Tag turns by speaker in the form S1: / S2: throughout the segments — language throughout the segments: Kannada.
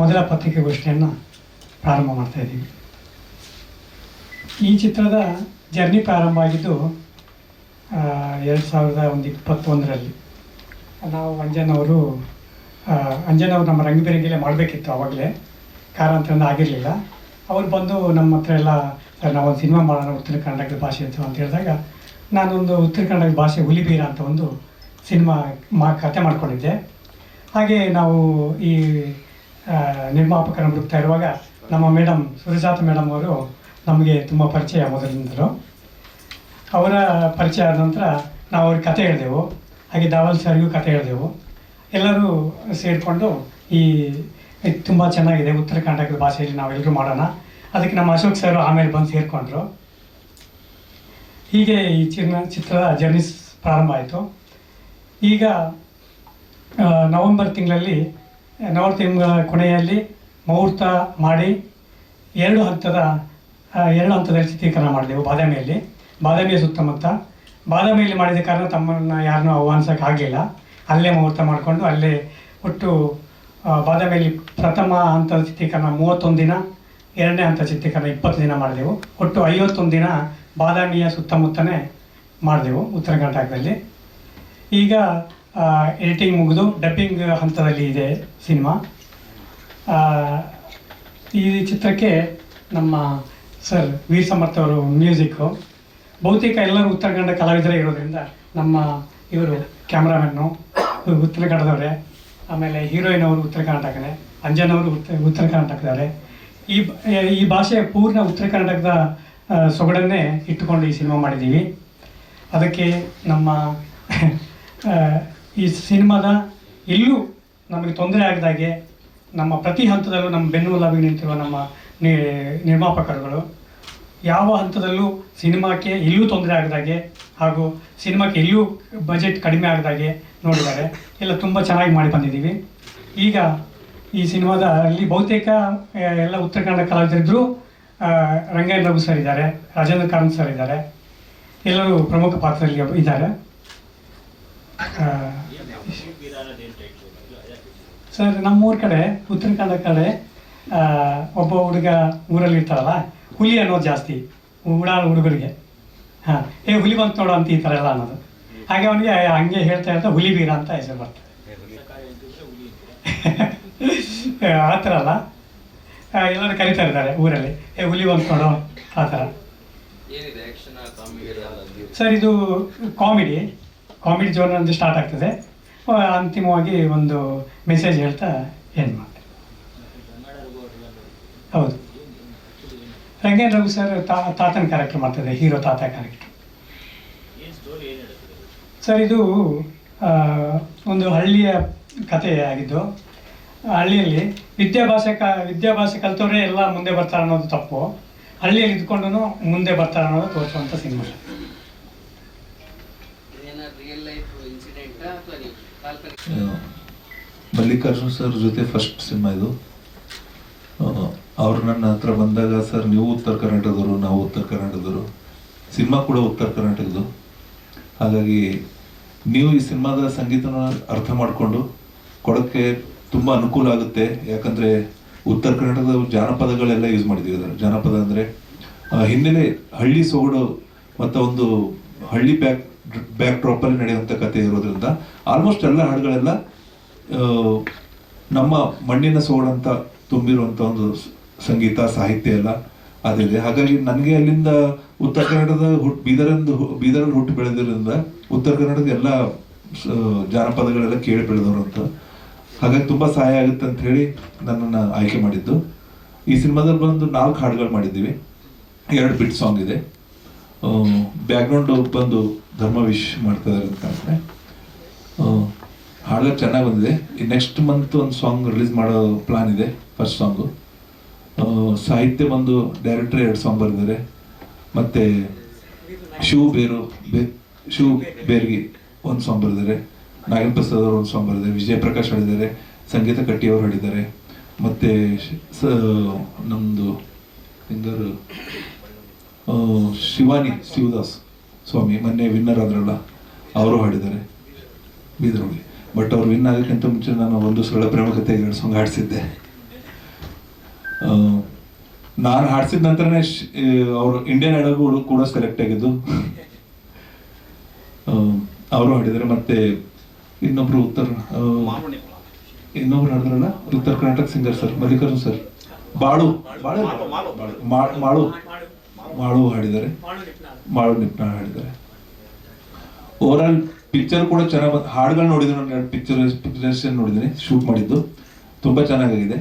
S1: ಮೊದಲ ಪತ್ರಿಕೆಗೋಷ್ಠಿಯನ್ನು ಪ್ರಾರಂಭ ಮಾಡ್ತಾ ಇದ್ದೀವಿ. ಈ ಚಿತ್ರದ ಜರ್ನಿ ಪ್ರಾರಂಭ ಆಗಿದ್ದು ಎರಡು ಸಾವಿರದ ಒಂದು ಇಪ್ಪತ್ತೊಂದರಲ್ಲಿ. ನಾವು ಅಂಜನವರು ಅಂಜನ್ ಅಂಜನವ್ರು ನಮ್ಮ ರಂಗಬೇರಂಗಿಲೆ ಮಾಡಬೇಕಿತ್ತು ಆವಾಗಲೇ ಕಾರಣಾಂತರದಿಂದ ಆಗಿರಲಿಲ್ಲ. ಅವ್ರು ಬಂದು ನಮ್ಮ ಹತ್ರ ಎಲ್ಲ, ಸರ್, ನಾವೊಂದು ಸಿನಿಮಾ ಮಾಡೋಣ, ಉತ್ತರ ಕನ್ನಡದ ಭಾಷೆ ಅಂತ ಅಂತ ಹೇಳಿದಾಗ, ನಾನೊಂದು ಉತ್ತರ ಕನ್ನಡದ ಭಾಷೆ ಹುಲಿಬೀರ ಅಂತ ಒಂದು ಸಿನಿಮಾ ಮಾ, ಕತೆ ಮಾಡ್ಕೊಂಡಿದ್ದೆ. ಹಾಗೆ ನಾವು ಈ ಆ, ನಿರ್ಮಾಪಕರನ್ನು ಹುಡುಕ್ತಾ ಇರುವಾಗ ನಮ್ಮ ಮೇಡಮ್ ಸುರಜಾತ ಮೇಡಮ್ ಅವರು ನಮಗೆ ತುಂಬ ಪರಿಚಯ ಮೊದಲಿನಿಂದಲೂ. ಅವರ ಪರಿಚಯ ಆದ ನಂತರ ನಾವು ಅವ್ರಿಗೆ ಕತೆ ಹೇಳಿದೆವು. ಹಾಗೆ ದಾವಲ್ ಸರ್ಗೂ ಕತೆ ಹೇಳಿದೆವು. ಎಲ್ಲರೂ ಸೇರಿಕೊಂಡು ಈ ತುಂಬ ಚೆನ್ನಾಗಿದೆ ಉತ್ತರ ಕರ್ನಾಟಕದ ಭಾಷೆಯಲ್ಲಿ ನಾವೆಲ್ಲರೂ ಮಾಡೋಣ. ಅದಕ್ಕೆ ನಮ್ಮ ಅಶೋಕ್ ಸರ್ ಆಮೇಲೆ ಬಂದು ಸೇರಿಕೊಂಡ್ರು. ಹೀಗೆ ಈ ಚಿನ್ನ ಚಿತ್ರದ ಜರ್ನಿ ಪ್ರಾರಂಭ ಆಯಿತು. ಈಗ ನವೆಂಬರ್ ತಿಂಗಳಲ್ಲಿ ನವೆಂಬರ್ ತಿಂಗಳ ಕೊನೆಯಲ್ಲಿ ಮುಹೂರ್ತ ಮಾಡಿ ಎರಡು ಹಂತದ ಎರಡು ಹಂತದಲ್ಲಿ ಚಿತ್ರೀಕರಣ ಮಾಡಿದೆವು ಬಾದಾಮಿಯಲ್ಲಿ. ಬಾದಾಮಿಯ ಸುತ್ತಮುತ್ತ. ಬಾದಾಮಿಯಲ್ಲಿ ಮಾಡಿದ ಕಾರಣ ತಮ್ಮನ್ನು ಯಾರನ್ನೂ ಆಹ್ವಾನಿಸೋಕೆ ಆಗಲಿಲ್ಲ ಅಲ್ಲೇ ಮುಹೂರ್ತ ಮಾಡಿಕೊಂಡು ಅಲ್ಲೇ ಒಟ್ಟು ಬಾದಾಮಿಯಲ್ಲಿ ಪ್ರಥಮ ಹಂತದ ಚಿತ್ರೀಕರಣ ಮೂವತ್ತೊಂದು ದಿನ, ಎರಡನೇ ಹಂತ ಚಿತ್ರೀಕರಣ ಇಪ್ಪತ್ತು ದಿನ ಮಾಡಿದೆವು. ಒಟ್ಟು ಐವತ್ತೊಂದು ದಿನ ಬಾದಾಮಿಯ ಸುತ್ತಮುತ್ತನೇ ಮಾಡಿದೆವು ಉತ್ತರ ಕರ್ನಾಟಕದಲ್ಲಿ. ಈಗ ಎಡಿಟಿಂಗ್ ಮುಗಿದು ಡಬ್ಬಿಂಗ್ ಹಂತದಲ್ಲಿ ಇದೆ ಸಿನಿಮಾ. ಈ ಚಿತ್ರಕ್ಕೆ ನಮ್ಮ ಸರ್ ವೀರ್ ಸಮರ್ಥ ಅವರು ಮ್ಯೂಸಿಕ್ಕು ಬಹುತೇಕ ಎಲ್ಲರೂ ಉತ್ತರ ಕನ್ನಡ ಕಲಾವಿದರೇ ಇರೋದ್ರಿಂದ ನಮ್ಮ ಇವರು ಕ್ಯಾಮ್ರಾಮನ್ನು ಉತ್ತರ ಕನ್ನಡದವರೇ ಆಮೇಲೆ ಹೀರೋಯಿನ್ ಅವರು ಉತ್ತರ ಕರ್ನಾಟಕನೇ ಅಂಜನವರು ಉತ್ತರ ಉತ್ತರ ಕರ್ನಾಟಕದವರೇ ಈ ಈ ಭಾಷೆ ಪೂರ್ಣ ಉತ್ತರ ಕರ್ನಾಟಕದ ಸೊಗಡನ್ನೇ ಇಟ್ಟುಕೊಂಡು ಈ ಸಿನಿಮಾ ಮಾಡಿದ್ದೀವಿ. ಅದಕ್ಕೆ ನಮ್ಮ ಈ ಸಿನಿಮಾದ ಎಲ್ಲೂ ನಮಗೆ ತೊಂದರೆ ಆಗದಾಗೆ ನಮ್ಮ ಪ್ರತಿ ಹಂತದಲ್ಲೂ ನಮ್ಮ ಬೆನ್ನುಲುಬಾಗಿ ನಿಂತಿರುವ ನಮ್ಮ ನಿರ್ಮಾಪಕರುಗಳು. ಯಾವ ಹಂತದಲ್ಲೂ ಸಿನಿಮಾಕ್ಕೆ ಎಲ್ಲೂ ತೊಂದರೆ ಆಗದಾಗೆ ಹಾಗೂ ಸಿನಿಮಾಕ್ಕೆ ಎಲ್ಲೂ ಬಜೆಟ್ ಕಡಿಮೆ ಆಗದಾಗೆ ನೋಡಿದ್ದಾರೆ. ಎಲ್ಲ ತುಂಬ ಚೆನ್ನಾಗಿ ಮಾಡಿ ಬಂದಿದ್ದೀವಿ. ಈಗ ಈ ಸಿನಿಮಾದ ಅಲ್ಲಿ ಬಹುತೇಕ ಎಲ್ಲ ಉತ್ತರ ಕನ್ನಡ ಕಲಾವಿದರಿದ್ದರು ರಂಗಾಯಣ ರಘು ಸರ್ ಇದ್ದಾರೆ, ರಾಜೇಂದ್ರ ಕಾರಂತ್ ಸರ್ ಇದ್ದಾರೆ. ಎಲ್ಲರೂ ಪ್ರಮುಖ ಪಾತ್ರದಲ್ಲಿ ಇದ್ದಾರೆ. ಸರ್, ನಮ್ಮೂರ ಕಡೆ ಉತ್ತರ ಕನ್ನಡ ಕಡೆ ಒಬ್ಬ ಹುಡುಗ ಊರಲ್ಲಿ ಇರ್ತಾರಲ್ಲ, ಹುಲಿ ಅನ್ನೋದು ಜಾಸ್ತಿ, ಉಡಾಳ ಹುಡುಗರಿಗೆ. ಹಾಂ, ಏ, ಹುಲಿ ಬಂತು ನೋಡು ಅಂತ ಈ ಥರ ಎಲ್ಲ ಅನ್ನೋದು. ಹಾಗೆ ಅವನಿಗೆ ಹಂಗೆ ಹೇಳ್ತಾ ಹೇಳ್ತಾ ಹುಲಿ ಬೀರ ಅಂತ ಹೆಸರು ಬರ್ತದೆ ಆ ಥರ ಅಲ್ಲ? ಎಲ್ಲರೂ ಕರಿತಾ ಇದ್ದಾರೆ ಊರಲ್ಲಿ. ಏ, ಹುಲಿ ಬಂತು ನೋಡು, ಆ ಥರ. ಸರ್, ಇದು ಕಾಮಿಡಿ ಕಾಮಿಡಿ ಜೋನ್ ಸ್ಟಾರ್ಟ್ ಆಗ್ತದೆ. ಅಂತಿಮವಾಗಿ ಒಂದು ಮೆಸೇಜ್ ಹೇಳ್ತಾ ಏನು ಮಾಡ್ತಾರೆ ಹೌದು. ರಂಗೇನ್ ರಘು ಸರ್ ತಾ, ತಾತನ ಕ್ಯಾರೆಕ್ಟರ್ ಮಾಡ್ತಾರೆ ಹೀರೋ ತಾತ ಕ್ಯಾರೆಕ್ಟರ್ ಸರ್ ಇದು ಒಂದು ಹಳ್ಳಿಯ ಕಥೆ ಆಗಿದ್ದು, ಹಳ್ಳಿಯಲ್ಲಿ ವಿದ್ಯಾಭ್ಯಾಸ ಕ ವಿದ್ಯಾಭ್ಯಾಸ ಕಲ್ತವ್ರೆ ಎಲ್ಲ ಮುಂದೆ ಬರ್ತಾರೆ ಅನ್ನೋದು ತಪ್ಪು. ಹಳ್ಳಿಯಲ್ಲಿ ಇದ್ಕೊಂಡು ಮುಂದೆ ಬರ್ತಾರೆ ಅನ್ನೋದು ತೋರಿಸುವಂಥ ಸಿನಿಮಾ
S2: ಇದೇನ ರಿಯಲ್ ಲೈಫ್ ಇನ್ಸಿಡೆಂಟ್ ಅಥವಾ ನೀವು ಕಾಲ್ಪನಿಕ
S3: ಆ, ಮಲ್ಲಿಕಾರ್ಜುನ್ ಸರ್ ಜೊತೆ ಫಸ್ಟ್ ಸಿನಿಮಾ ಇದು. ಅವ್ರು ನನ್ನ ಹತ್ರ ಬಂದಾಗ ಸರ್, ನೀವು ಉತ್ತರ ಕರ್ನಾಟಕದವರು, ನಾವು ಉತ್ತರ ಕರ್ನಾಟಕದವರು. ಸಿನಿಮಾ ಕೂಡ ಉತ್ತರ ಕರ್ನಾಟಕದ್ದು. ಹಾಗಾಗಿ ನೀವು ಈ ಸಿನಿಮಾದ ಸಂಗೀತನ ಅರ್ಥ ಮಾಡಿಕೊಂಡು ಕೊಡೋಕ್ಕೆ ತುಂಬ ಅನುಕೂಲ ಆಗುತ್ತೆ. ಯಾಕಂದರೆ ಉತ್ತರ ಕರ್ನಾಟಕದ ಜಾನಪದಗಳೆಲ್ಲ ಯೂಸ್ ಮಾಡಿದ್ದೀವಿ ಅದರ ಜಾನಪದ ಅಂದರೆ ಹಿನ್ನೆಲೆ ಹಳ್ಳಿ ಸೊಗಡು ಮತ್ತು ಒಂದು ಹಳ್ಳಿ ಬ್ಯಾಕ್ ಬ್ಯಾಕ್ ಡ್ರಾಪಲ್ಲಿ ನಡೆಯುವಂಥ ಕಥೆ ಇರೋದ್ರಿಂದ ಆಲ್ಮೋಸ್ಟ್ ಎಲ್ಲ ಹಾಡುಗಳೆಲ್ಲ ನಮ್ಮ ಮಣ್ಣಿನ ಸೋಡಂತ ತುಂಬಿರುವಂಥ ಒಂದು ಸಂಗೀತ, ಸಾಹಿತ್ಯ ಎಲ್ಲ ಅದಿದೆ ಹಾಗಾಗಿ ನನಗೆ ಅಲ್ಲಿಂದ ಉತ್ತರ ಕನ್ನಡದ ಹುಟ್ ಬೀದರಂದು ಬೀದರಲ್ಲಿ ಹುಟ್ಟು ಬೆಳೆದಿರೋದ್ರಿಂದ ಉತ್ತರ ಕನ್ನಡದ ಎಲ್ಲ ಜಾನಪದಗಳೆಲ್ಲ ಕೇಳಿ ಬೆಳೆದವರು ಅಂತ. ಹಾಗಾಗಿ ತುಂಬ ಸಹಾಯ ಆಗುತ್ತೆ ಅಂತ ಹೇಳಿ ನನ್ನನ್ನು ಆಯ್ಕೆ ಮಾಡಿದ್ದು. ಈ ಸಿನಿಮಾದಲ್ಲಿ ಬಂದು ನಾಲ್ಕು ಹಾಡುಗಳು ಮಾಡಿದ್ದೀವಿ. ಎರಡು ಬಿಟ್ ಸಾಂಗ್ ಇದೆ. ಬ್ಯಾಕ್ಗ್ರೌಂಡ್ ಬಂದು ಧರ್ಮವಿಶ್ ಮಾಡ್ತಾ ಇದ್ದಾರೆ ಅಂತ ಚೆನ್ನಾಗಿ ಬಂದಿದೆ. ಈ ನೆಕ್ಸ್ಟ್ ಮಂತ್ ಒಂದು ಸಾಂಗ್ ರಿಲೀಸ್ ಮಾಡೋ ಪ್ಲಾನ್ ಇದೆ ಫಸ್ಟ್ ಸಾಂಗು ಸಾಹಿತ್ಯ ಬಂದು ಡೈರೆಕ್ಟರ್ ಎರಡು ಸಾಂಗ್ ಬರೆದಿದ್ದಾರೆ. ಮತ್ತು ಶಿವ ಬೇರು, ಬೇ, ಶಿವ ಬೇರ್ಗಿ ಒಂದು ಸಾಂಗ್ ಬರೆದಿದ್ದಾರೆ. ನಾಗೇಂದ್ರ ಪ್ರಸಾದ್ ಅವರು ಒಂದು ಸಾಂಗ್ ಬರೆದಿದ್ದಾರೆ. ವಿಜಯ ಪ್ರಕಾಶ್ ಹಾಡಿದ್ದಾರೆ. ಸಂಗೀತ ಕಟ್ಟಿಯವರು ಹಾಡಿದ್ದಾರೆ. ಮತ್ತು ಸ ನಮ್ಮದು ಹಿಂಗಾರು? ಶಿವಾನಿ, ಶಿವದಾಸ್. ಸ್ವಾಮಿ ಮೊನ್ನೆ ವಿನ್ನರ್ ಆದ್ರಲ್ಲ ಅವರು ಹಾಡಿದ್ದಾರೆ ಬೀದರ್ ಹುಡುಗಿ ಬಟ್ ಅವ್ರು ವಿನ್ ಆಗೋಕ್ಕಿಂತ ಮುಂಚೆ ನಾನು ಒಂದು ಸರಳ ಪ್ರೇಮಕತೆ ಎರಡು ಸಾಂಗ್ ಹಾಡಿಸಿದ್ದೆ. ನಾನು ಹಾಡಿಸಿದ ನಂತರನೇ ಅವರು ಇಂಡಿಯನ್ ಐಡಲ್ ಕೂಡ ಸೆಲೆಕ್ಟ್ ಆಗಿದ್ದು ಅವರು ಹಾಡಿದ್ದಾರೆ. ಮತ್ತೆ ಇನ್ನೊಬ್ರು ಉತ್ತರ ಇನ್ನೊಬ್ರು ಹಾಡಿದ್ರಲ್ಲ Uttara Karnataka singer sir Mallikarjun sir ಬಾಳು. ಬಾಳು ಮಾಳು. ಮಾಳು ಹಾಡಿದ್ದಾರೆ. ಮಾಳು ನಿಪ್ನ ಹಾಡಿದ್ದಾರೆ. ಓವರ್ ಆಲ್ ಪಿಕ್ಚರ್ ಕೂಡ ಚೆನ್ನಾಗಿ ಹಾಡುಗಳು ನೋಡಿದ್ರು ನಾನು ಎರಡು ಪಿಕ್ಚರ್ ಪಿಕ್ಚರ್ಸ್ ನೋಡಿದ್ದೀನಿ. ಶೂಟ್ ಮಾಡಿದ್ದು. ತುಂಬ ಚೆನ್ನಾಗಿದೆ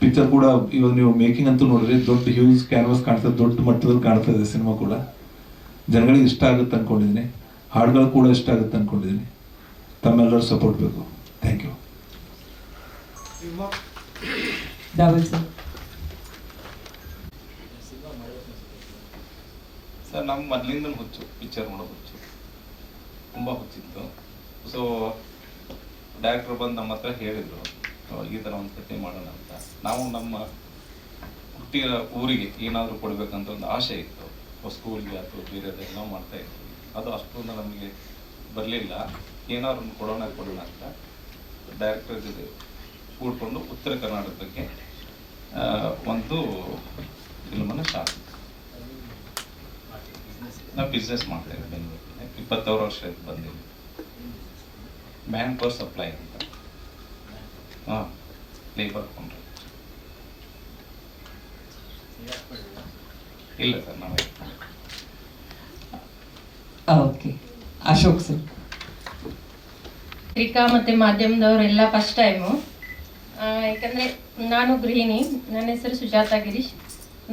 S3: ಪಿಕ್ಚರ್ ಕೂಡ ಇವಾಗ ನೀವು ಮೇಕಿಂಗ್ ಅಂತೂ ನೋಡಿದ್ರೆ ದೊಡ್ಡ ಹ್ಯೂಸ್ ಕ್ಯಾನ್ವಾಸ್ ಕಾಣ್ತದೆ ದೊಡ್ಡ ಮಟ್ಟದಲ್ಲಿ ಕಾಣ್ತಾ ಇದೆ ಸಿನಿಮಾ ಕೂಡ. ಜನಗಳಿಗೆ ಇಷ್ಟ ಆಗುತ್ತೆ ಅಂದ್ಕೊಂಡಿದ್ದೀನಿ ಹಾಡುಗಳು ಕೂಡ ಇಷ್ಟ ಆಗುತ್ತೆ ಅಂದ್ಕೊಂಡಿದ್ದೀನಿ ತಮ್ಮೆಲ್ಲರೂ ಸಪೋರ್ಟ್ ಬೇಕು. Thank you
S4: double sir
S5: sir ನಮ್ಮ ಮೊದಲಿಂದ ಹುಚ್ಚು ಪಿಕ್ಚರ್ ನೋಡೋ ಹುಚ್ಚು. ತುಂಬ ಹುಚ್ಚಿತ್ತು. ಸೊ ಡೈರೆಕ್ಟ್ರ್ ಬಂದು ನಮ್ಮ ಹತ್ರ ಹೇಳಿದರು ಈ ಥರ ಒಂದು ಕತೆ ಮಾಡೋಣ ಅಂತ. ನಾವು ನಮ್ಮ ಹುಟ್ಟಿರೋ ಊರಿಗೆ ಏನಾದರೂ ಕೊಡಬೇಕಂತ ಒಂದು ಆಸೆ ಇತ್ತು. ಸ್ಕೂಲ್ಗೆ ಅಥವಾ ಬೇರೆದೆಲ್ಲ ಮಾಡ್ತಾ ಇದ್ವಿ. ಅದು ಅಷ್ಟೊಂದು ನಮಗೆ ಬರಲಿಲ್ಲ. ಏನಾದ್ರು ಕೊಡೋಣ ಕೊಡೋಣ ಅಂತ ಡೈರೆಕ್ಟರ್ ಜೊತೆ ಕೂಡ್ಕೊಂಡು ಉತ್ತರ ಕರ್ನಾಟಕಕ್ಕೆ ಒಂದು ಫಿಲ್ಮನ್ನು ಸ್ಟಾರ್ಟ್ ನಾವು ಬಿಸ್ನೆಸ್ ಮಾಡ್ತೇವೆ ಬೆಂಗಳೂರಿಗೆ ಇಪ್ಪತ್ತಾರು ವರ್ಷ ಬಂದಿದ್ದೀವಿ. ಮ್ಯಾನ್ ಪವರ್ ಸಪ್ಲೈ ಅಂತ. ಹಾಂ ಲೇಬರ್ ಕೊಂಡ್ರೆ ಇಲ್ಲ ಸರ್ ನಾವೇ
S4: ಓಕೆ. ಅಶೋಕ್ ಸರ್.
S6: ಪತ್ರಿಕಾ ಮತ್ತು ಮಾಧ್ಯಮದವರೆಲ್ಲ ಫಸ್ಟ್ ಟೈಮು ಯಾಕಂದರೆ ನಾನು ಗೃಹಿಣಿ. ನನ್ನ ಹೆಸರು ಸುಜಾತಾ ಗಿರೀಶ್.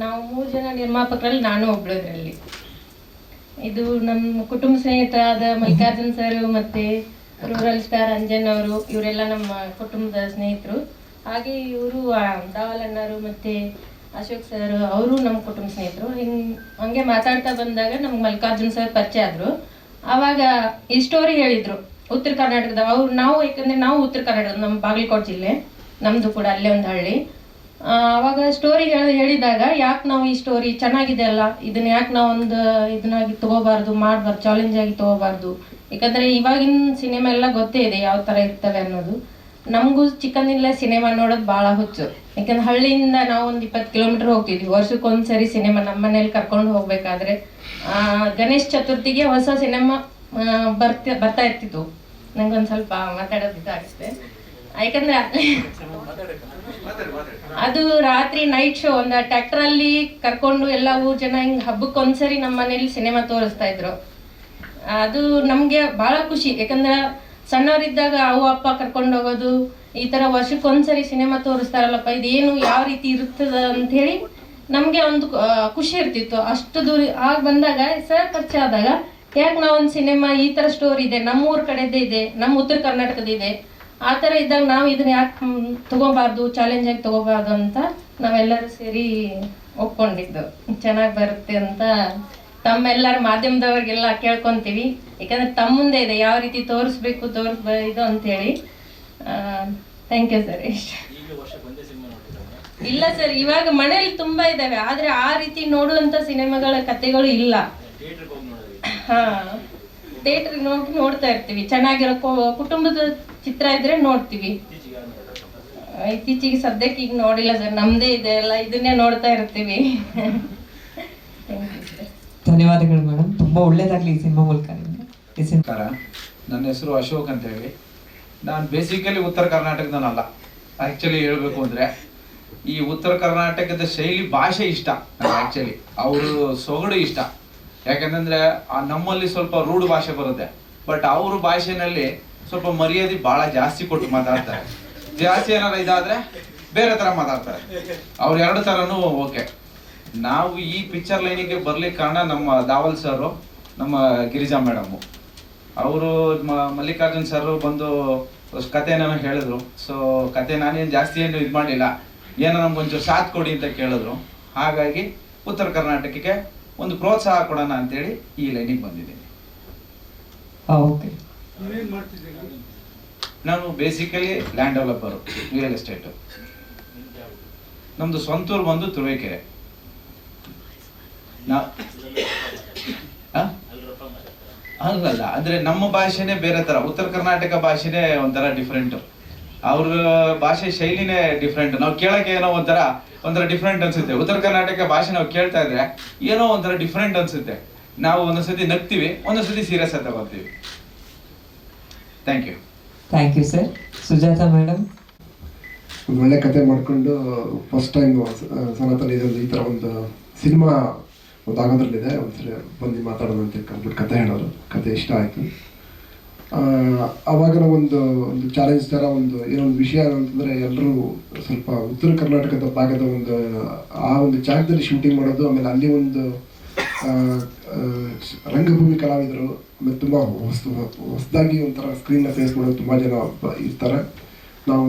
S6: ನಾವು ಮೂರು ಜನ ನಿರ್ಮಾಪಕರಲ್ಲಿ ನಾನು ಒಬ್ಳು ಇದರಲ್ಲಿ ಇದು ನಮ್ಮ ಕುಟುಂಬ ಸ್ನೇಹಿತರಾದ ಮಲ್ಲಿಕಾರ್ಜುನ್ ಸರ್ ಮತ್ತೆ ರೂರಲ್ ಸ್ಟಾರ್ ಅಂಜನ್ ಅವರು, ಇವರೆಲ್ಲ ನಮ್ಮ ಕುಟುಂಬದ ಸ್ನೇಹಿತರು. ಹಾಗೆ ಇವರು ದಾವಲ್ ಅಣ್ಣರು ಮತ್ತು ಅಶೋಕ್ ಸರ್ ಅವರು ನಮ್ಮ ಕುಟುಂಬ ಸ್ನೇಹಿತರು. ಹಿಂಗೆ, ಹಂಗೆ ಮಾತಾಡ್ತಾ ಬಂದಾಗ ನಮ್ಗೆ ಮಲ್ಲಿಕಾರ್ಜುನ್ ಸರ್ ಪರಿಚಯ ಆದ್ರು. ಆವಾಗ ಈ ಸ್ಟೋರಿ ಹೇಳಿದ್ರು, ಉತ್ತರ ಕರ್ನಾಟಕದ, ಅವ್ರು ನಾವು, ಯಾಕಂದ್ರೆ ನಾವು ಉತ್ತರ ಕರ್ನಾಟಕ ನಮ್ಮ ಬಾಗಲಕೋಟೆ ಜಿಲ್ಲೆ. ನಮ್ಮದು ಕೂಡ ಅಲ್ಲೇ ಒಂದು ಹಳ್ಳಿ. ಆ, ಅವಾಗ ಸ್ಟೋರಿ ಹೇಳಿ ಹೇಳಿದಾಗ ಯಾಕೆ ನಾವು ಈ ಸ್ಟೋರಿ ಚೆನ್ನಾಗಿದೆ ಅಲ್ಲ? ಇದನ್ನ ಯಾಕೆ ನಾವು ಒಂದು ಇದನ್ನಾಗಿ ತಗೋಬಾರ್ದು ಮಾಡಬಾರ್ದು ಚಾಲೆಂಜ್ ಆಗಿ ತಗೋಬಾರ್ದು? ಯಾಕಂದರೆ ಇವಾಗಿನ ಸಿನಿಮಾ ಎಲ್ಲ ಗೊತ್ತೇ ಇದೆ ಯಾವ ಥರ ಇರ್ತವೆ ಅನ್ನೋದು. ನಮಗೂ ಚಿಕ್ಕಂದಿನಲ್ಲೇ ಸಿನಿಮಾ ನೋಡೋದು ಭಾಳ ಹುಚ್ಚು. ಯಾಕಂದ್ರೆ ಹಳ್ಳಿಯಿಂದ ನಾವು ಒಂದು ಇಪ್ಪತ್ತು ಕಿಲೋಮೀಟರ್ ಹೋಗ್ತಿದ್ವಿ. ವರ್ಷಕ್ಕೊಂದ್ಸರಿ ಸಿನಿಮಾ ನಮ್ಮ ಮನೇಲಿ ಕರ್ಕೊಂಡು ಹೋಗ್ಬೇಕಾದ್ರೆ ಗಣೇಶ್ ಚತುರ್ಥಿಗೆ ಹೊಸ ಸಿನಿಮಾ ಬರ್ತ ಬರ್ತಾ ಇರ್ತಿತ್ತು. ನಂಗೊಂದು ಸ್ವಲ್ಪ ಮಾತಾಡೋದು ಇದಾಗುತ್ತೆ ಯಾಕಂದ್ರೆ ಅದು ರಾತ್ರಿ ನೈಟ್ ಶೋ ಒಂದು ಟ್ರ್ಯಾಕ್ಟರ್ ಅಲ್ಲಿ ಕರ್ಕೊಂಡು ಎಲ್ಲ ಊರ್ ಜನ ಹಿಂಗ್ ಹಬ್ಬಕ್ಕೆ ಒಂದ್ಸರಿ ನಮ್ಮ ಮನೇಲಿ ಸಿನಿಮಾ ತೋರಿಸ್ತಾ ಇದ್ರು. ಅದು ನಮ್ಗೆ ಬಹಳ ಖುಷಿ, ಯಾಕಂದ್ರ ಸಣ್ಣವರಿದ್ದಾಗ ಅವು ಅಪ್ಪ ಕರ್ಕೊಂಡು ಹೋಗೋದು, ಈ ತರ ವರ್ಷಕ್ಕೊಂದ್ಸರಿ ಸಿನಿಮಾ ತೋರಿಸ್ತಾರಲ್ಲಪ್ಪ, ಇದೇನು ಯಾವ ರೀತಿ ಇರ್ತದ ಅಂತ ಹೇಳಿ ನಮ್ಗೆ ಒಂದು ಖುಷಿ ಇರ್ತಿತ್ತು. ಅಷ್ಟು ದೂರ ಆಗ ಬಂದಾಗ, ಸರ್ ಪರಿಚಯ ಆದಾಗ, ಯಾಕೆ ನಾವೊಂದು ಸಿನಿಮಾ ಈ ತರ ಸ್ಟೋರಿ ಇದೆ ನಮ್ಮ ಊರ್ ಕಡೆದೇ ಇದೆ ನಮ್ಮ ಉತ್ತರ ಕರ್ನಾಟಕದ ಇದೆ ಆ ಥರ ಇದ್ದಾಗ ನಾವು ಇದನ್ನ ಯಾಕೆ ತಗೋಬಾರ್ದು ಚಾಲೆಂಜ್ ಆಗಿ ತಗೋಬಾರ್ದು ಅಂತ ನಾವೆಲ್ಲರೂ ಸೇರಿ ಒಪ್ಕೊಂಡಿದ್ದು. ಚೆನ್ನಾಗಿ ಬರುತ್ತೆ ಅಂತ ತಮ್ಮೆಲ್ಲರ ಮಾಧ್ಯಮದವ್ರಿಗೆಲ್ಲ ಕೇಳ್ಕೊಂತೀವಿ. ಯಾಕಂದ್ರೆ ತಮ್ಮ ಮುಂದೆ ಇದೆ ಯಾವ ರೀತಿ ತೋರಿಸ್ಬೇಕು ತೋರಿಸ್ ಇದು ಅಂತೇಳಿ. Thank you sir. ಇಲ್ಲ ಸರ್. ಇವಾಗ ಮನೇಲಿ ತುಂಬಾ ಇದಾವೆ ಆದ್ರೆ ಆ ರೀತಿ ನೋಡುವಂತ ಸಿನಿಮಾಗಳ ಕಥೆಗಳು ಇಲ್ಲ. ಹಾ. ಥಿಯೇಟರ್ ನೋಡಿ ನೋಡ್ತಾ ಇರ್ತೀವಿ. ಚೆನ್ನಾಗಿರೋ ಕುಟುಂಬದ ಚಿತ್ರ ಇದ್ರೆ ನೋಡ್ತೀವಿ. ಇತ್ತೀಚೆಗೆ ಸದ್ಯಕ್ಕೆ ಈಗ ನೋಡಿಲ್ಲ ಸರ್ ನಮ್ದೇ ಇದೆ ಎಲ್ಲ ಇದನ್ನೇ ನೋಡ್ತಾ ಇರ್ತೀವಿ.
S4: ಧನ್ಯವಾದಗಳು ಮೇಡಮ್ ತುಂಬಾ ಒಳ್ಳೇದಾಗ್ಲಿ ಈ ಸಿನಿಮಾ ಮೂಲಕ
S7: ನನ್ನ ಹೆಸರು ಅಶೋಕ್ ಅಂತ ಹೇಳಿ. ನಾನು ಬೇಸಿಕಲಿ ಉತ್ತರ ಕರ್ನಾಟಕದನಲ್ಲ. ಆ್ಯಕ್ಚುಲಿ ಹೇಳಬೇಕು ಅಂದರೆ ಈ ಉತ್ತರ ಕರ್ನಾಟಕದ ಶೈಲಿ ಭಾಷೆ ಇಷ್ಟ ಆ್ಯಕ್ಚುಲಿ ಅವರು ಸೊಗಡು ಇಷ್ಟ. ಯಾಕಂತಂದರೆ ನಮ್ಮಲ್ಲಿ ಸ್ವಲ್ಪ ರೂಢ ಭಾಷೆ ಬರುತ್ತೆ. ಬಟ್ ಅವ್ರ ಭಾಷೆನಲ್ಲಿ ಸ್ವಲ್ಪ ಮರ್ಯಾದೆ ಬಹಳ ಜಾಸ್ತಿ ಕೊಟ್ಟು ಮಾತಾಡ್ತಾರೆ. ಜಾಸ್ತಿ ಏನಾರ ಇದಾದ್ರೆ ಬೇರೆ ತರ ಮಾತಾಡ್ತಾರೆ. ಅವ್ರ ಎರಡು ತರನು ಓಕೆ. ನಾವು ಈ ಪಿಕ್ಚರ್ ಲೈನಿಗೆ ಬರ್ಲಿಕ್ಕೆ ಕಾರಣ ನಮ್ಮ ದಾವಲ್ ಸರ್, ನಮ್ಮ ಗಿರಿಜಾ ಮೇಡಮ್. ಅವರು ಮಲ್ಲಿಕಾರ್ಜುನ್ ಸರ್ ಬಂದು ಕತೆನ ಹೇಳಿದ್ರು. ಸೊ ಕತೆ ನಾನೇನು ಜಾಸ್ತಿ ಏನು ಇದು ಮಾಡಿಲ್ಲ. ಏನೋ ನಮ್ಗೊಂಚೂರು ಸಾಥ್ ಕೊಡಿ ಅಂತ ಕೇಳಿದ್ರು. ಹಾಗಾಗಿ ಉತ್ತರ ಕರ್ನಾಟಕಕ್ಕೆ ಒಂದು ಪ್ರೋತ್ಸಾಹ ಕೊಡೋಣ ಅಂತೇಳಿ ಈ ಲೈನಿಗೆ ಬಂದಿದ್ದೀನಿ.
S4: ಓಕೆ
S7: ನಾನು basically land developer real estate ನಮ್ಮದು ಸ್ವಂತೂರು ಬಂದು ತುರುವೇಕೆರೆ? ಅಲ್ಲಲ್ಲ ಅಂದ್ರೆ ನಮ್ಮ ಭಾಷೆನೇ ಬೇರೆ ತರ. ಉತ್ತರ ಕರ್ನಾಟಕ ಭಾಷೆನೇ ಒಂಥರ ಡಿಫ್ರೆಂಟ್ ಅವ್ರ ಭಾಷೆ ಶೈಲಿನೇ ಡಿಫ್ರೆಂಟ್ ನಾವು ಕೇಳಕ್ಕೆ ಏನೋ ಒಂಥರ ಒಂಥರ ಡಿಫ್ರೆಂಟ್ ಅನ್ಸುತ್ತೆ. ಉತ್ತರ ಕರ್ನಾಟಕ ಭಾಷೆ ನಾವು ಕೇಳ್ತಾ ಇದ್ರೆ ಏನೋ ಒಂಥರ ಡಿಫ್ರೆಂಟ್ ಅನ್ಸುತ್ತೆ. ನಾವು ಒಂದೊಂದ್ಸತಿ ನಗ್ತೀವಿ, ಒಂದೊಂದ್ಸತಿ ಸೀರಿಯಸ್ ಆಗಿ ತಗೋತೀವಿ thank you
S4: thank you sir Sujatha madam
S8: ಒಂದು ಒಳ್ಳೆ ಕತೆ ಮಾಡಿಕೊಂಡು ಫಸ್ಟ್ ಟೈಮ್ ಸನಾತನ ಇದೊಂದು ಈ ಥರ ಒಂದು ಸಿನಿಮಾ ಒಂದು ಆಗೋದ್ರಲ್ಲಿದೆ. ಒಂದ್ಸರಿ ಬಂದು ಮಾತಾಡೋಣ ಅಂತ ಕಂಪ್ಲೀಟ್ ಕತೆ ಹೇಳೋರು. ಕತೆ ಇಷ್ಟ ಆಯಿತು. ಆವಾಗ ಒಂದು ಒಂದು ಚಾಲೆಂಜ್ ಥರ ಒಂದು ಏನೋ ಒಂದು ವಿಷಯ ಅಂತಂದರೆ ಎಲ್ಲರೂ ಸ್ವಲ್ಪ ಉತ್ತರ ಕರ್ನಾಟಕದ ಭಾಗದ ಒಂದು ಆ ಒಂದು ಜಾಗದಲ್ಲಿ ಶೂಟಿಂಗ್ ಮಾಡೋದು ಆಮೇಲೆ ಅಲ್ಲಿ ಒಂದು ರಂಗಭೂಮಿ ಕಲಾವಿದರು ಆಮೇಲೆ ತುಂಬ ಹೊಸ ಹೊಸದಾಗಿ ಒಂಥರ ಸ್ಕ್ರೀನ್ನ ಫೇಸ್ ಮಾಡೋದು ತುಂಬ ಜನ ಇರ್ತಾರೆ. ನಾವು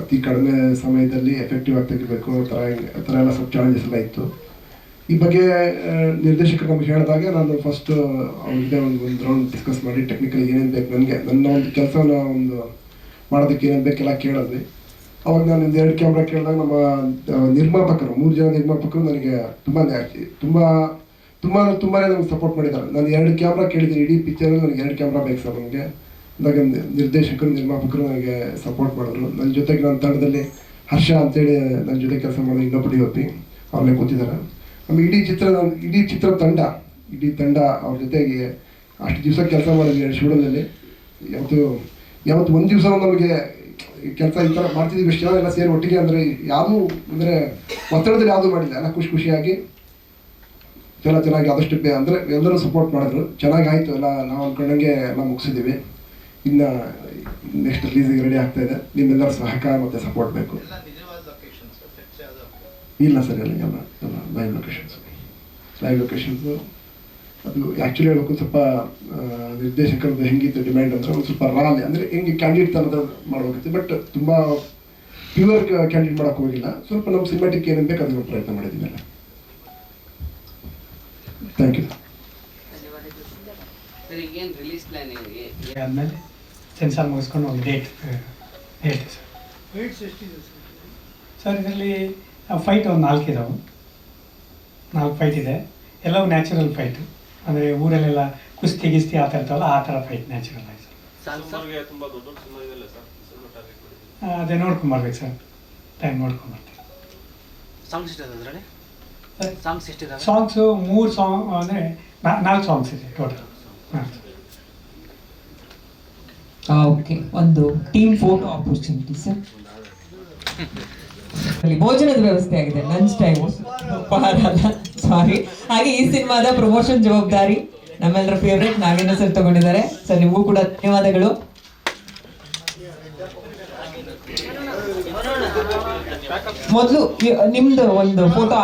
S8: ಅತಿ ಕಡಿಮೆ ಸಮಯದಲ್ಲಿ ಎಫೆಕ್ಟಿವ್ ಆಗಿ ತೆಗಿಬೇಕು ಆ ಥರ ಆ ಥರ ಎಲ್ಲ ಸ್ವಲ್ಪ ಚಾಲೆಂಜಸ್ ಎಲ್ಲ ಇತ್ತು. ಈ ಬಗ್ಗೆ ನಿರ್ದೇಶಕರು ನಮ್ಗೆ ಹೇಳಿದಾಗ ನಾನು ಫಸ್ಟ್ ಅವ್ರಿಗೆ ಒಂದು ಒಂದು ರೌಂಡ್ ಡಿಸ್ಕಸ್ ಮಾಡಿ ಟೆಕ್ನಿಕಲಿ ಏನೇನು ಬೇಕು ನನಗೆ, ನನ್ನ ಒಂದು ಕೆಲಸನ ಒಂದು ಮಾಡೋದಕ್ಕೆ ಏನೇನು ಬೇಕೆಲ್ಲ ಕೇಳಿದ್ವಿ. ಅವಾಗ ನಾನು ಒಂದು ಎರಡು ಕ್ಯಾಮ್ರಾ ಕೇಳಿದಾಗ ನಮ್ಮ ನಿರ್ಮಾಪಕರು, ಮೂರು ಜನ ನಿರ್ಮಾಪಕರು ನನಗೆ ತುಂಬಾ ತುಂಬ ತುಂಬ ತುಂಬಾನೇ ನನಗೆ ಸಪೋರ್ಟ್ ಮಾಡಿದ್ದಾರೆ. ನಾನು ಎರಡು ಕ್ಯಾಮ್ರಾ ಕೇಳಿದ್ದೀನಿ, ಇಡೀ ಪಿಕ್ಚರಲ್ಲಿ ನನಗೆ ಎರಡು ಕ್ಯಾಮ್ರಾ ಬೇಕು ಸರ್ ನನಗೆ. ಅಂದಾಗ ನಿರ್ದೇಶಕರು, ನಿರ್ಮಾಪಕರು ನನಗೆ ಸಪೋರ್ಟ್ ಮಾಡಿದ್ರು. ನನ್ನ ಜೊತೆಗೆ ನನ್ನ ತಂಡದಲ್ಲಿ ಹರ್ಷ ಅಂತೇಳಿ ನನ್ನ ಜೊತೆ ಕೆಲಸ ಮಾಡಿದ ಇನ್ನೊಬ್ಬ ಡಿ ಒ ಪಿ ಅವ್ರನ್ನೇ ಕೂತಿದ್ದಾರೆ. ಆಮೇಲೆ ಇಡೀ ಚಿತ್ರ ಇಡೀ ಚಿತ್ರ ತಂಡ, ಇಡೀ ತಂಡ ಅವ್ರ ಜೊತೆಗೆ ಅಷ್ಟು ದಿವಸ ಕೆಲಸ ಮಾಡಿದ್ವಿ ಎರಡು ಶೂಡಲ್ಲಿ ಯಾವತ್ತು ಯಾವತ್ತು ಒಂದು ದಿವಸ ನಮಗೆ ಕೆಲಸ ಈ ಥರ ಮಾಡ್ತಿದ್ದೀವಿ ಎಲ್ಲ ಸೇರಿ ಒಟ್ಟಿಗೆ ಅಂದರೆ ಯಾವುದೂ ಅಂದರೆ ಒತ್ತಡದಲ್ಲಿ ಯಾವುದೂ ಮಾಡಿಲ್ಲ. ಎಲ್ಲ ಖುಷಿ ಖುಷಿಯಾಗಿ ಎಲ್ಲ ಚೆನ್ನಾಗಿ ಆದಷ್ಟು ಬೇ ಅಂದರೆ ಎಲ್ಲರೂ ಸಪೋರ್ಟ್ ಮಾಡಿದ್ರು. ಚೆನ್ನಾಗಿ ಆಯಿತು ಎಲ್ಲ ನಾವು ಅಂದ್ಕೊಂಡಂಗೆ ಎಲ್ಲ ಮುಗಿಸಿದ್ದೀವಿ. ಇನ್ನು ನೆಕ್ಸ್ಟ್ ರಿಲೀಸಿಗೆ ರೆಡಿ ಆಗ್ತಾ ಇದೆ. ನಿಮ್ಮೆಲ್ಲರ ಸಹಕಾರ ಮತ್ತು ಸಪೋರ್ಟ್ ಬೇಕು. ಇಲ್ಲ ಸರ್ ಎಲ್ಲ ಎಲ್ಲ ಎಲ್ಲ ಲೈವ್ ಲೊಕೇಶನ್ಸ್ ಲೈವ್ ಲೊಕೇಶನ್ಸು ಅದು ಆ್ಯಕ್ಚುಲಿ ಹೇಳ್ಬೇಕು ಸ್ವಲ್ಪ ನಿರ್ದೇಶಕರದ್ದು ಹೆಂಗಿತ್ತು ಡಿಮ್ಯಾಂಡ್ ಅಂದರೆ ಒಂದು ಸ್ವಲ್ಪ ರಾಲೆ ಅಂದರೆ ಹೆಂಗೆ ಕ್ಯಾಂಡಿಡೇಟ್ ಥರದ ಮಾಡಬೇಕಿತ್ತು. ಬಟ್ ತುಂಬ ಪ್ಯೂರ್ ಕ್ಯಾಂಡಿಡೇಟ್ ಮಾಡೋಕ್ಕೆ ಹೋಗಿಲ್ಲ. ಸ್ವಲ್ಪ ನಮ್ಮ ಸಿನಿಮಾಟಿಕ್ ಏನೇನು ಬೇಕು ಅದನ್ನು ಪ್ರಯತ್ನ ಮಾಡಿದ್ದೀವಿ ಎಲ್ಲ. ಥ್ಯಾಂಕ್ ಯು
S1: ಆದಮೇಲೆ ಸೆನ್ಸಾರ್ ಮುಗಿಸ್ಕೊಂಡು ಒಂದು ಡೇಟ್ ಹೇಳ್ತೀವಿ ಸರ್? ಸರ್ ಇದರಲ್ಲಿ ಫೈಟ್ ಒಂದು ನಾಲ್ಕು ಇದಾವೆ. ನಾಲ್ಕು ಫೈಟ್ ಇದೆ. ಎಲ್ಲವೂ ನ್ಯಾಚುರಲ್ ಫೈಟು ಅಂದರೆ ಊರಲ್ಲೆಲ್ಲ ಕುಸ್ತಿ ಗಿಸ್ತಿ ಆ ಥರ ಇರ್ತಾವಲ್ಲ ಆ ಥರ ಫೈಟ್ ನ್ಯಾಚುರಲ್ ಆಗಿ ಸರ್. ಅದೇ ನೋಡ್ಕೊಂಬರ್ಬೇಕು ಸರ್. ಟೈಮ್ ನೋಡ್ಕೊಂಬರ್ತೀವಿ
S9: ಸಾಂಗ್ಸ್ ಎಷ್ಟಿದಾವೆ?
S1: ಸಾಂಗ್ಸು ಮೂರು ಸಾಂಗ್ ಅಂದರೆ ನಾಲ್ಕು ಸಾಂಗ್ಸ್ ಇದೆ ಟೋಟಲ್
S4: ಓಕೆ ಒಂದು ಟೀಮ್ ಫೋಟೋ ಆಪರ್ಚುನಿಟಿ ಸರ್ ಅಲ್ಲಿ ಭೋಜನದ ವ್ಯವಸ್ಥೆ ಆಗಿದೆ. ಲಂಚ್ ಟೈಮ್ ಸಾರಿ ಹಾಗೆ ಈ ಸಿನಿಮಾದ ಪ್ರಮೋಷನ್ ಜವಾಬ್ದಾರಿ ನಮ್ಮೆಲ್ಲರ ಫೇವ್ರೆಟ್ ನಾಗೇಂದ್ರ ಸರ್ ತಗೊಂಡಿದ್ದಾರೆ. ಸರ್ ನಿಮಗೂ ಕೂಡ ಧನ್ಯವಾದಗಳು. ಮೊದಲು ನಿಮ್ದು ಒಂದು ಫೋಟೋ